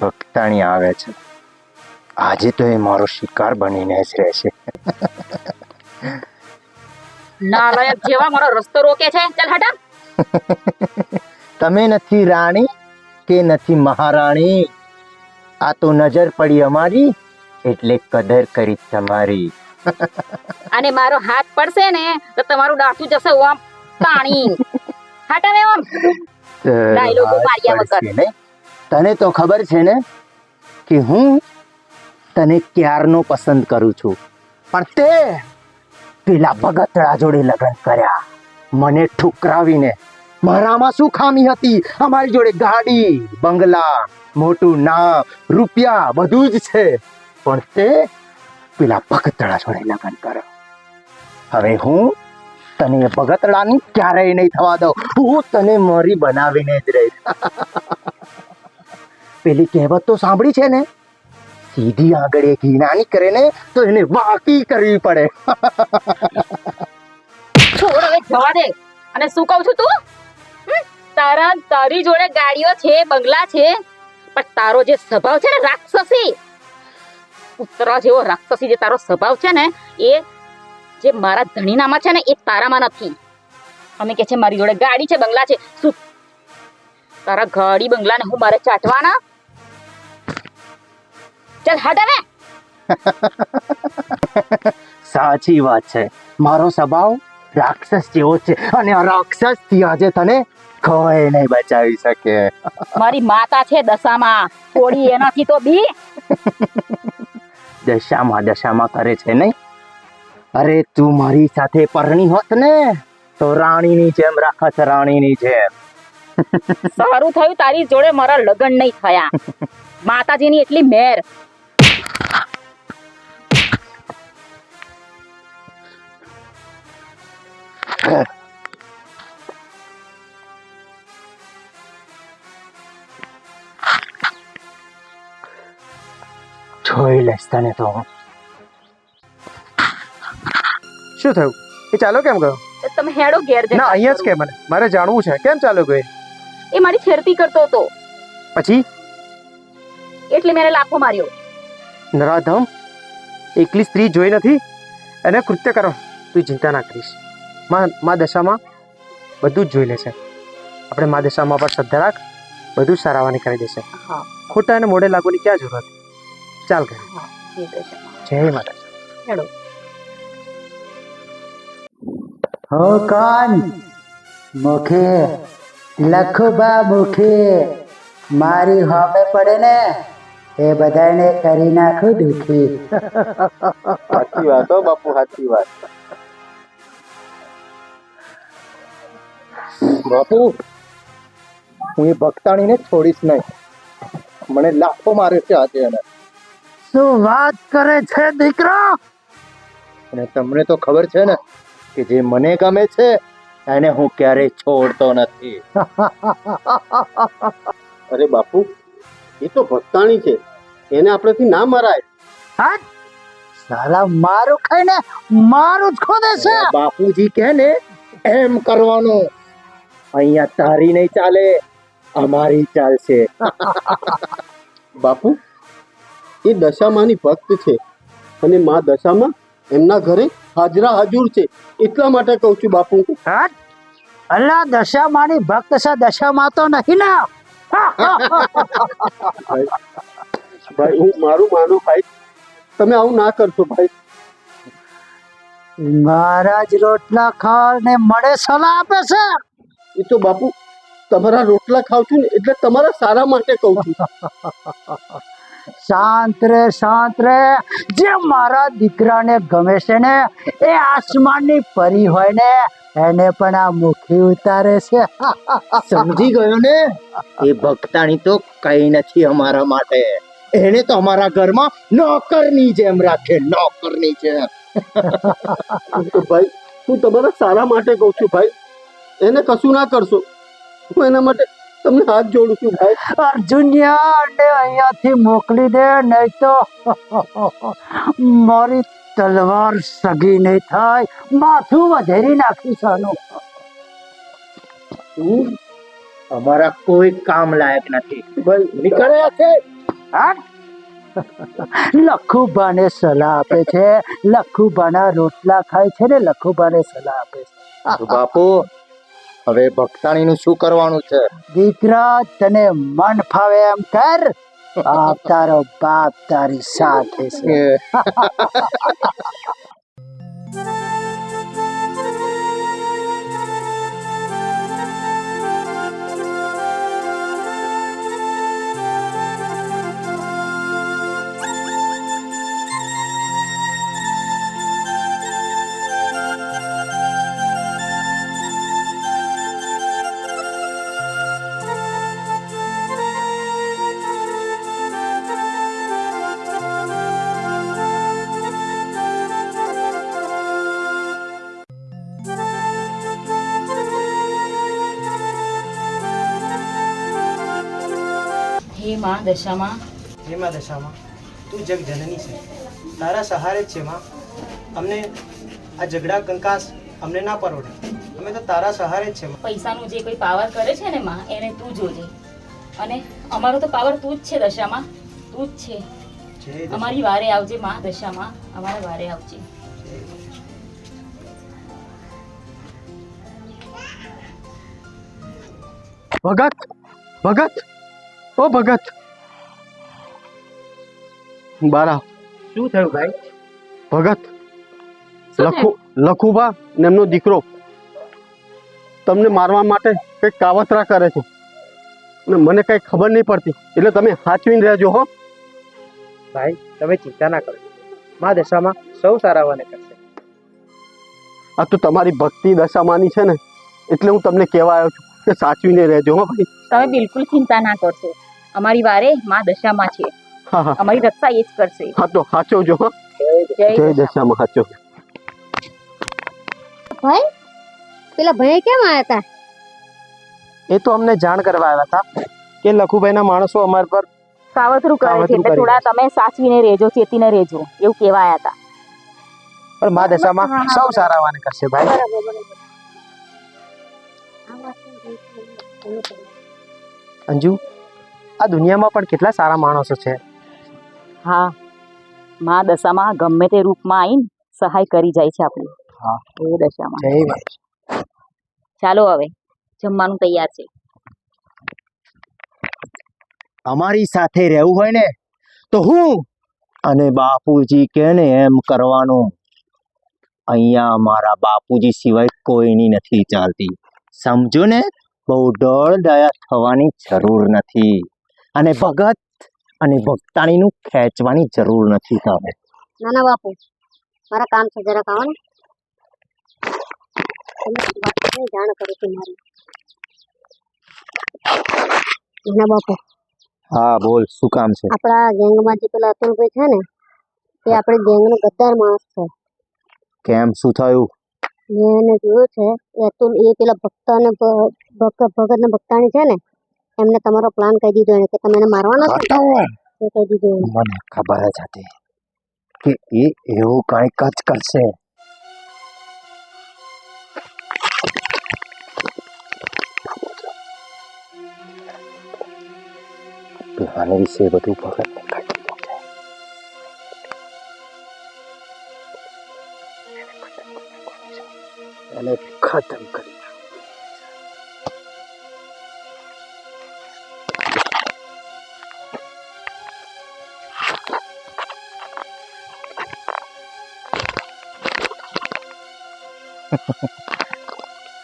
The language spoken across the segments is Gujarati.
ભક્તાણી આવે છે. આજે તો એ મારો શિકાર બનીને જ રહેશે નાલાયક જેવા મારો રસ્તો રોકે છે. ચાલ હટા. તમે નથી રાણી કે નથી મહારાણી? આ તો નજર પડી અમારી એટલે કદર કરી તમારી. અને મારો હાથ પડશે ને તો તમારું ડાકું જશે ઓમ પાણી. હટા ને ઓમ. તને તો ખબર છે ને કે હું તને ક્યારનો પસંદ કરું છું? પણ તે પેલા ભગતડા જોડે લગ્ન કર્યા. મને ઠુકરાવીને મારામાં શું ખામી હતી? અમારી જોડે ગાડી બંગલા મોટું નામ રૂપિયા બધું જ છે. પણ તે પેલા ભગતડા જોડે લગ્ન કર્યો. હવે હું તને ભગતડાની ક્યારેય નહીં થવા દઉં. હું તને મારી બનાવીને જ રહીશ. પેલી કહેવત તો સાંભળી છે ને? સીધી આગળ એ ઘીનાની કરે ને તો એને વાકી કરવી પડે. છોડ હવે જવા દે. અને શું કહું છું તું? તારા તારી જોડે ગાડીઓ છે, બંગલા છે, પણ તારો જે સ્વભાવ છે ને રાક્ષસી, કૂતરા જેવો રાક્ષસી જે તારો સ્વભાવ છે ને, એ જે મારા ધણીનામાં છે ને એ તારામાં નથી. અમે કે છે મારી જોડે ગાડી છે બંગલા છે. શું? તારા ગાડી બંગલાને હું મારે ચાટવાના? ચાલ હટ હવે. સાચી વાત છે. મારો સ્વભાવ રાક્ષસ જેવો છે અને આ રાક્ષસથી આજે તને કોઈ નહીં બચાવી શકે. મારી માતા છે દશામાં. થોડી એનાથી તો બી. દશામાં દશામાં કરે છે નહીં? અરે તું મારી સાથે પરણી હોત ને તો રાણીની જેમ રાખત રાણીની જેમ. સારું થયું તારી જોડે મારા લગ્ન નહીં થયા. માતાજીની એટલી મેર. જોઈ લઈશ તને તો શું થયું? એ ચાલો કેમ ગયો? તમે હેડો ઘેર ના અહીંયા જ. કે મને મારે જાણવું છે. કેમ ચાલો ગયો? એ? મારી છેડતી કરતો હતો. પછી? એટલે મેં લાફો માર્યો. નરાધમ એકલી સ્ત્રી જોઈ નથી? એને કૃત્ય કરો. તું ચિંતા ના કરીશ. માં મા દશામાં બધું જ જોઈ લેશે. આપણે મા દશામાં પર શ્રદ્ધા રાખ. બધું સારાવાની કરી દેશે. હા. ખોટા અને મોઢે લાગવાની ક્યાં જરૂરત? ચાલ ગયા જય માતા હેડો. હો કોણ મુખે લખુબા મુખે મારી હોમે પડે ને એ બધાને કરી નાખું દુખી. સાચી વાત હો બાપુ સાચી વાત. બાપુ હું એ ભક્તાણીને છોડીશ નહીં. મને લાખો માર્યો છે આજે એને. શું વાત કરે છે દીકરો? અને તમને તો ખબર છે ને કે જે મને ગમે છે એને હું ક્યારેય છોડતો નથી. અરે બાપુ એ તો ભક્તાણી છે. એને આપણેથી ના મરાય. હા? સાલા મારું ખાઈને મારું જ ખોદે છે. બાપુજી કહે ને એમ કરવાનું. અહીંયા તારી નહીં ચાલે અમારી ચાલશે. બાપુ એ દશામાની ભક્ત છે. અને મા દશામાં એમના ઘરે હાજરા હાજુર છે. એટલા માટે કહું છું બાપુ. અલ્લા દશામાની ભક્ત છે દશામાં તો નહીં ને. ભાઈ હું મારું માનું ભાઈ. તમે આવું ના કરશો ભાઈ. મહારાજ રોટલા ખાવ ને મળે સલાહ આપે છે. એ તો બાપુ તમારા રોટલા ખાવ છું ને એટલે તમારા સારા માટે કહું છું. શાંત રે શાંત રે. જે મારા દીકરાને ગમે છે ને એ આસમાનની પરી હોય ને એને પણ આ મુખી ઉતારે છે. સમજી ગયો ને? એ ભક્તાણી તો કઈ નથી અમારા માટે. એને તો અમારા ઘરમાં નોકરની જેમ રાખે નોકરની જેમ. ભાઈ હું તમારા સારા માટે કહું છું ભાઈ એને કશું ના કરશો. હું એના માટે તમને હાથ જોડું છું ભાઈ. અર્જુનિયાને અહીંયાથી મોકલી દે નહીં તો મારી તલવાર સગી નહીં થાય. માથું વધેરી નાખી હું અમારા કોઈ કામ લાયક નથી. બસ નીકળ્યા છે. લખુબાને સલાહ આપે છે. લખુબાના રોટલા ખાય છે ને લખુબાને સલાહ આપે છે. બાપુ? હવે ભક્તાણીનું શું કરવાનું છે? દીકરા તને મન ફાવે એમ કર. બાપ તારો બાપ તારી સાથે છે. માં દશામાં? હે માં દશામાં? તું જગ જનની છે. તારા સહારે જ છે માં. અમને આ ઝઘડા કંકાસ અમને ના પરોડે. અમે તો તારા સહારે જ છે પૈસાનું જે કોઈ પાવર કરે છે ને માં એને તું જોજે. અને અમારો તો પાવર તું જ છે દશામાં. તું જ છે. અમારી વારે આવજે માં દશામાં. અમારા વારે આવજે. ભગત ભગત. ઓ ભગત. બારા શું થયું ભાઈ? ભગત લખુ લખુબા ને એમનો દીકરો તમને મારવા માટે કંઈક કાવતરા કરે છે. અને મને કંઈ ખબર નહીં પડતી. એટલે તમે સાચવીને રહેજો હો. ભાઈ તમે ચિંતા ના કરો. માં દશામાં સૌ સારાવાને કરશે. આ તો તમારી ભક્તિ દશામાની છે ને. એટલે હું તમને કહેવા આવ્યો છું કે સાચવીને રહેજો હો ભાઈ. તમે બિલકુલ ચિંતા ના કરશો. અમારી વારે માં દશામાં છે. હા હા. અમારી રક્ષા એ જ કરશે. હા તો સાચો જો જય દશામાં. સાચો ભાઈ પેલા ભાઈ કેમ આવ્યા હતા એ તો અમને જાણ કરવા આવ્યા હતા કે લખુભાઈના માણસો અમાર પર કાવતરું કરે છે એટલે થોડા તમે સાચવીને રહેજો ચેતીને રહેજો એવું કહેવાયા હતા પણ મા દશામાં સૌ સારાવાને કરશે ભાઈ? અંજુ? આ દુનિયામાં પણ કેટલા સારા માણસો છે. હા. મા દશામાં ગમે તે રૂપમાં આવીને સહાય કરી જાય છે આપણી. હા. એ દશામાં. જય ચાલો હવે જમવાનું તૈયાર છે. અમારી સાથે રહેવું હોય ને તો હું અને બાપુજી કે ને એમ કરવાનું? અહીંયા મારા બાપુજી સિવાય કોઈની નથી ચાલતી. સમજો ને બહુ ડળ દયા થવાની જરૂર નથી. અને ભગત અને ભક્તાણીનું ખેંચવાની જરૂર નથી તમે નાના બાપુ મારા કામ છે જરાક આવો ને. જાણ કરી હતી મારી. નાના બાપુ હા બોલ શું કામ છે? આપણા ગેંગમાં જે પેલા અતુલભાઈ છે ને એ આપણી ગેંગનો ગદ્દાર માણસ છે. કેમ શું થયું? મેં એને જોયું છે એ અતુલ એ પેલા ભક્ત અને ભ- ભગત ને ભક્તાણી છે ને એમને તમારો પ્લાન કહી દીધો એને કે તમે એને મારવાનો છો? એ કહી દીધો મને ખબર જ હતી કે એ એવું કંઈક જ કરશે. આને વિશે બધું ભગત એને ખતમ કરી.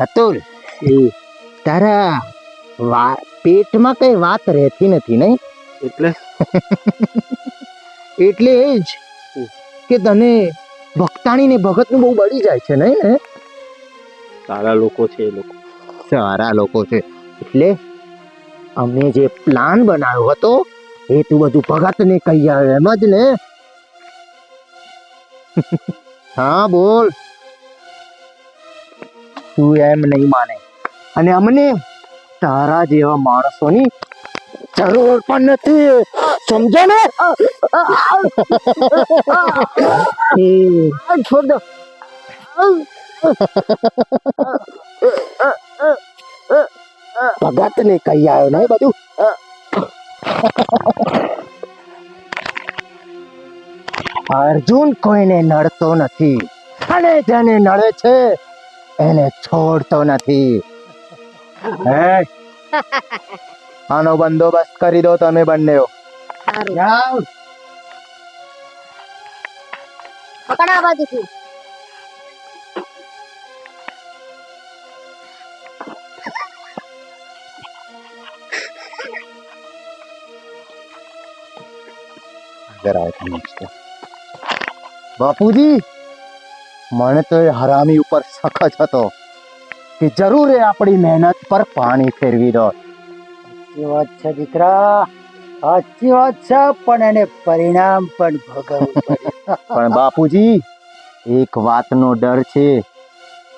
અતુલ તારા પેટમાં કઈ વાત રહેતી નથી નહીં? એટલે? એટલે એ જ કે તને ભક્તાણી ને ભગતનું બહુ બળી જાય છે નહીં ને સારા લોકો છે એ લોકો. સારા લોકો છે. એટલે અમે જે પ્લાન બનાવ્યો હતો એ તું બધું ભગત ને કહી આવે એમ જ ને? હા બોલ. તું એમ નહીં માને. અને અમને તારા જેવા માણસોની જરૂર પણ નથી. સમજો ને? છોડ દો. ભગત ને કહી આવ્યો ને બધું? અર્જુન કોઈને નડતો નથી. અને જેને નડે છે એને છોડતો નથી. હે? આનો બંદોબસ્ત કરી દો તમે બંને. બાજુથી. બાપુજી! મને તો એ હરામી ઉપર સખત હતો કે જરૂર એ આપણી મહેનત પર પાણી ફેરવી દો. સાચી વાત છે દીકરા સાચી વાત છે પણ એને પરિણામ પણ ભોગવવું પણ બાપુજી એક વાતનો ડર છે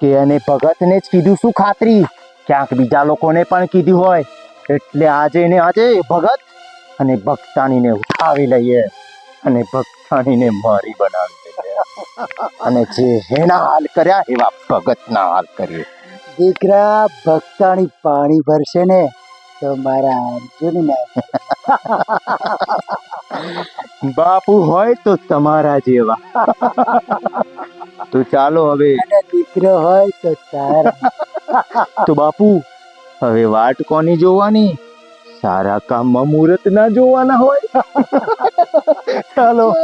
કે એને ભગતને જ કીધું શું ખાતરી? ક્યાંક બીજા લોકોને પણ કીધું હોય. એટલે આજે ને આજે ભગત અને ભક્તાનીને ઉઠાવી લઈએ. અને ભક્તાણીને મારી બનાવી અને જે હેના હાલ કર્યા એવા ભગતના હાલ કરીએ દીકરા ભક્તાણી પાણી ભરશે ને તો મારા અર્જુન બાપુ હોય તો તમારા જેવા. તો ચાલો હવે. દીકરો હોય તો તારા. તો બાપુ હવે વાટ કોની જોવાની? સારા કામમાં મુહૂર્ત ના જોવાના હોય. ચાલો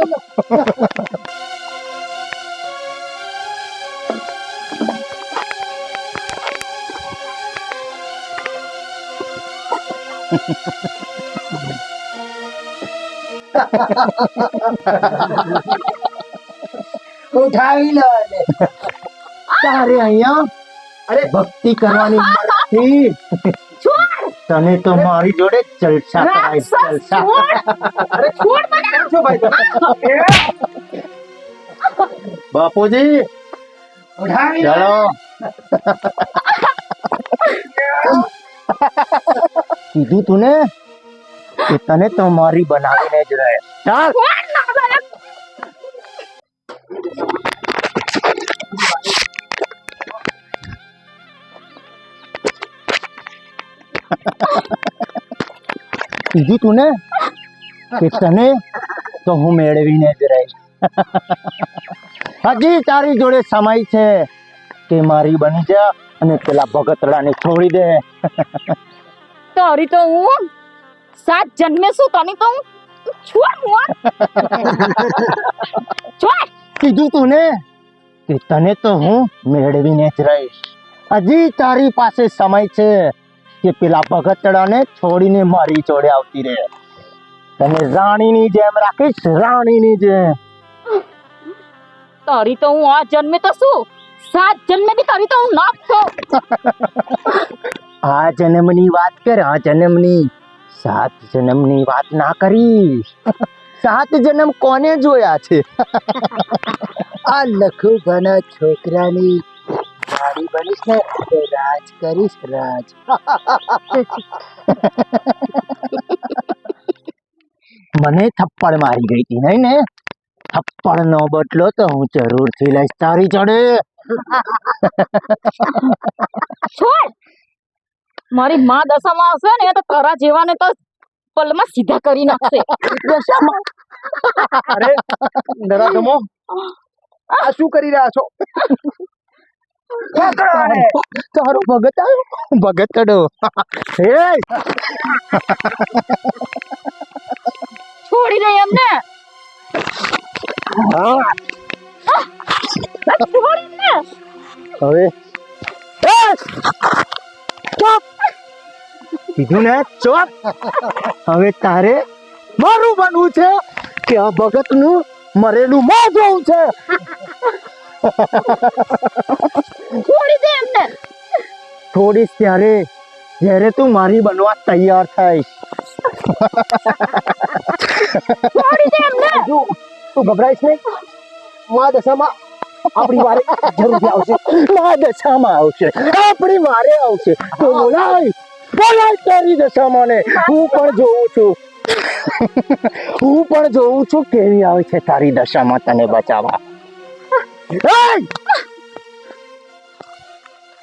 ઉઠાવી અહીંયા અરે ભક્તિ કરવાની તને તો મારી જોડે જલસા કરાય જલસા. અરે છોડ મને! બાપુજી ભાઈ બાપુજી ચલો. કીધું તું ને કે તને તો મારી બનાવીને જ રહે. ચાલ. કીધું તું ને કે તને તો હું મેળવીને જ રહીશ. હજી તારી જોડે સમય છે કે મારી બની જા અને પેલા ભગતડાને છોડી દે. તારી તો હું સાત જન્મે શું તને તો હું છોડ હું. છોડ. કીધું તું ને કે તને તો હું મેળવીને જ રહીશ. હજી તારી પાસે સમય છે કે પેલા ભગતડાને છોડીને મારી જોડે આવતી રહે. તને રાણીની જેમ રાખીશ રાણીની જેમ. તારી તો હું આ જન્મે તો શું? સાત જન્મે બી તારી તો હું ના છું. આ જન્મની વાત કર આ જન્મની. સાત જન્મની વાત ના કરી સાત જન્મ કોને જોયા છે? આ લખુભાના છોકરાની ગાડી બનીશ ને રાજ કરીશ રાજ. મને થપ્પડ મારી ગઈ હતી નહીં ને? થપ્પડ નો બદલો તો હું જરૂરથી લઈશ તારી જોડે. છોડ! મારી માં દશામાં આવશે ને તો તારા જેવાને તો પલમાં સીધા કરી નાખશે. દશામાં? અરે નરાધમો આ શું કરી રહ્યા છો? તારો ભગત આવ્યો? ભગતડો હે. છોડી દે એમને. હા, છોડી દે. હવે. કીધું ને ચોપ હવે તારે મારું બનવું છે કે આ ભગતનું મરેલું મોં જોવું છે. છોડી દે એમને. થોડીશ ત્યારે જ્યારે તું મારી બનવા તૈયાર થઈશ. છોડી દે એમને. તું ગભરાઈશ નહીં? મા દશામાં આપણી વારે જરૂરથી આવશે. મા દશામાં આવશે. આપણી વારે આવશે. તો બોલાય બોલાય તારી દશામાં ને. હું પણ જોઉં છું. હું પણ જોઉં છું કેવી આવે છે તારી દશામાં તને બચાવવા!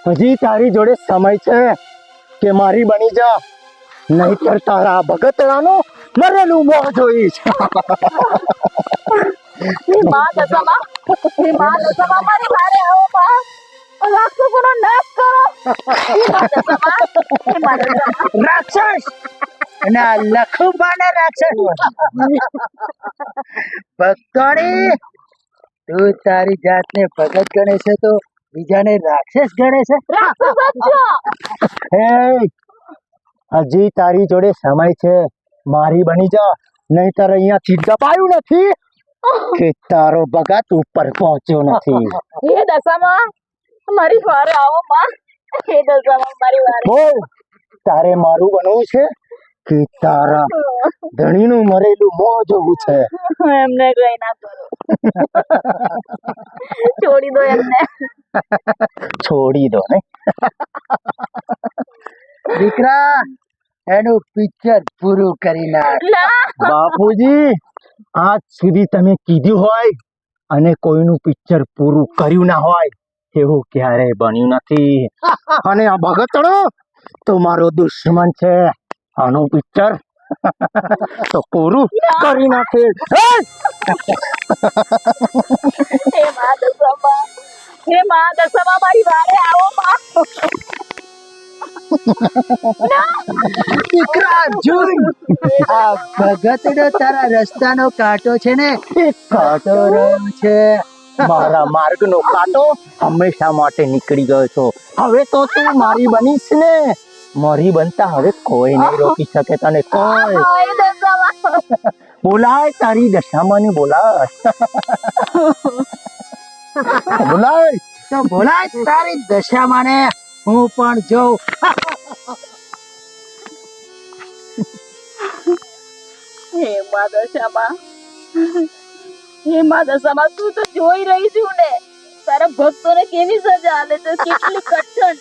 હજી તારી જોડે સમય છે કે મારી બની જા. નહીતર તારા ભગતડાનો મરેલું મોહ જોઈશ. હે માં દશામાં હે માં દશામાં મારી વારે આવો માં રાક્ષસોનો નાશ કરો. હે માં દશામાં હે માં દશામાં. રાક્ષસ! અને આ લખુબાને રાક્ષસ! ભક્તોણી તું તારી જાતને ભગત ગણે છે તો બીજાને રાક્ષસ ગણે છે? હજી તારી જોડે સમય છે. મારી બની જા. અહીંયા અહીંયાથી દબાયું નથી કે તારો ભગત ઉપર પહોંચ્યો નથી. એ દશામાં? મારી વારે આવો માં. એ દશામાં મારી વારે. બોલ તારે મારું બનવું છે? કે તારા ધણીનું મરેલું મોં જોવું છે. એમને કઈ ના કરો. છોડી દો એમને. છોડી દો ને. દીકરા એનું પિક્ચર પૂરું કરી નાખ. બાપુજી આજ સુધી તમે કીધું હોય અને કોઈનું પિક્ચર પૂરું કર્યું ના હોય એવું ક્યારેય બન્યું નથી. અને આ ભગતણો તો મારો દુશ્મન છે. આનું પિક્ચર? તો પૂરું કરી નાખે? હે! માં હે માં દશામાં મારી વારે આવો માં. દીકરા જોઈ. આ ભગતડો તારા રસ્તાનો કાંટો છે ને? એ કાંટો? રહ્યો છે. મારા માર્ગનો કાંટો હંમેશા માટે નીકળી ગયો છો. હવે તો તું મારી બનીશ ને. મારી બનતા હવે કોઈ નહીં રોકી શકે તને કોઈ. બોલાય તારી દશામાં ને બોલાય. બોલાય. તો બોલાય તારી દશામાં ને. હું પણ જોઉં. હે માં દશામાં. હે માં દશામાં તું તો જોઈ રહી છું ને. તારા ભક્તોને કેવી સજા આલે છે? કેટલી કઠણ.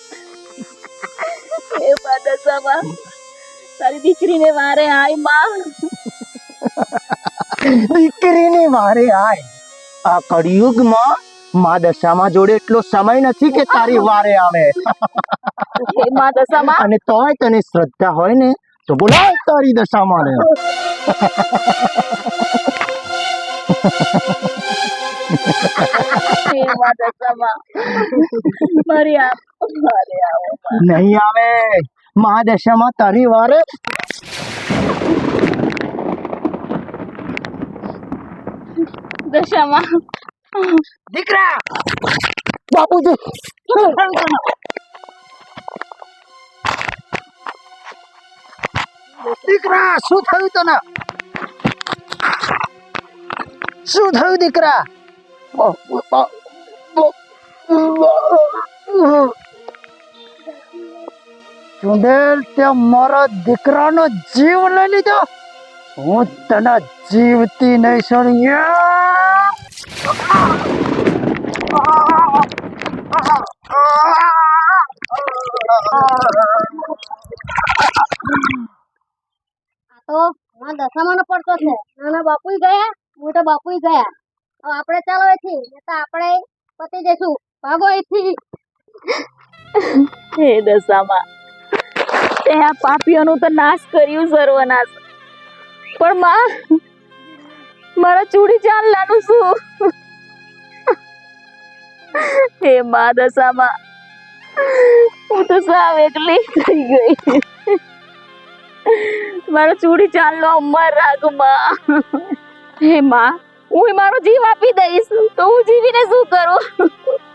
તારી દીકરીને વારે આયમાં દીકરીની મારે આય આ કળિયુગમાં મા દશામાં જોડે એટલો સમય નથી કે તારી વારે આવે મા દશામાં અને તોય તને શ્રદ્ધા હોય ને તો બોલાય તારી દશામાં ને નહીં આવે મા દશામાં તારી વારે દશામાં દીકરા બાપુજી દીકરા શું થયું તને શું થયું દીકરા ચુંડેલ તે મારા દીકરાનો જીવ લઈ લીધો. હું તને જીવતી નહીં છોડી તો માં દશામાનો પડતો છે. નાના બાપુ ગયા, મોટા બાપુ ગયા. આપણે ચાલો એથી તો આપણે પતી જઈશું. ભાગો અહીંથી હે દશામાં. તે આ પાપીઓનું તો નાશ કર્યું સર્વનાશ. પણ માં, મારા ચૂડી ચાંદલાનું શું? હે માં દશામાં, હું તો સાવ એકલી થઈ ગઈ. મારો ચૂડી ચાલનો અમર રાખ, માં. હે માં, હું મારો જીવ આપી દઈશ. તો હું જીવીને શું કરું?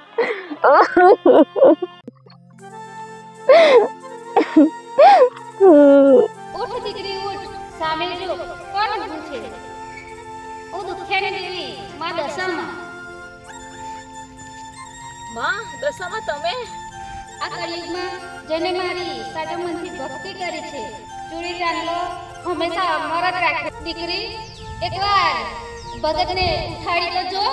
ઉઠ દીકરી ઉઠ. સામે જો કોણ ઊભું છે? ઓ દુખ્યાની દેવી માં દશામાં. માં દશામાં તમે? આ કળિયુગમાં જેને મારી સાચા મનથી ભક્તિ કરી છે ચૂડી ચાંદલો હંમેશા અમર જ રાખે. દીકરી એકવાર ભગતને ઉઠાડી તો જો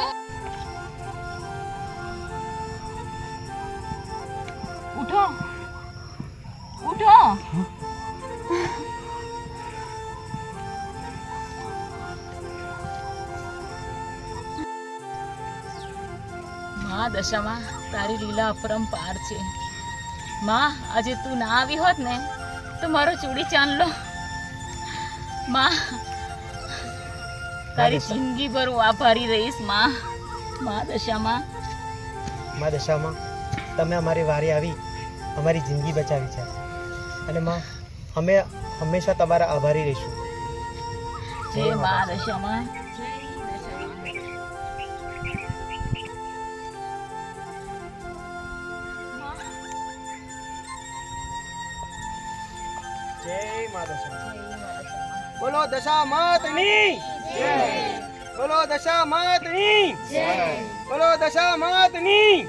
દશામાં તારી લીલા અપરંપાર છે. માં આજે તું ના આવી હોત ને તો મારો ચૂડી ચાંદલો માં તારી જિંદગી ભર હું આભારી રહીશમાં. માં દશામાં. માં દશામાં તમે અમારી વારે આવી અમારી જિંદગી બચાવી છે. અને માં અમે હંમેશા તમારા આભારી રહીશું. જય માં દશામાં. બોલો દશા માતની જય. બોલો દશા માતની જય. બોલો દશા માતની